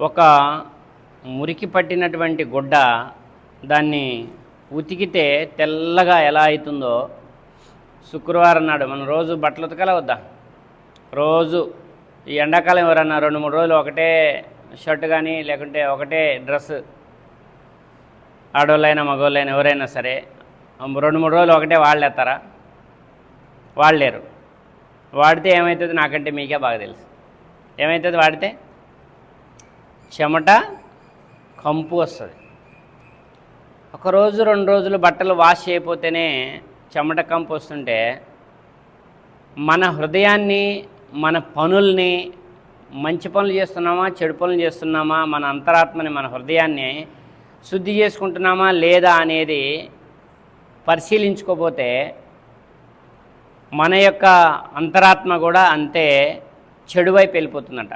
ఒక మురికి పట్టినటువంటి గుడ్డ దాన్ని ఉతికితే తెల్లగా ఎలా అవుతుందో శుక్రవారం నాడు మనం రోజు బట్టలు ఉతకాల వద్దా? రోజు ఈ ఎండాకాలం ఎవరన్నా రెండు మూడు రోజులు ఒకటే షర్ట్ కానీ లేకుంటే ఒకటే డ్రెస్ ఆడవాళ్ళైనా మగవాళ్ళైనా ఎవరైనా సరే రెండు మూడు రోజులు ఒకటే వాళ్ళేస్తారా వాళ్ళేరు వాడితే ఏమవుతుంది నాకంటే మీకే బాగా తెలుసు. ఏమవుతుంది వాడితే? చెమట కంపు వస్తుంది. ఒకరోజు రెండు రోజులు బట్టలు వాష్ చేయకపోతేనే చెమట కంపు వస్తుంటే మన హృదయాన్ని మన పనుల్ని మంచి పనులు చేస్తున్నామా చెడు పనులు చేస్తున్నామా మన అంతరాత్మని మన హృదయాన్ని శుద్ధి చేసుకుంటున్నామా లేదా అనేది పరిశీలించుకోపోతే మన యొక్క అంతరాత్మ కూడా అంతే చెడువైపు వెళ్ళిపోతుందంట.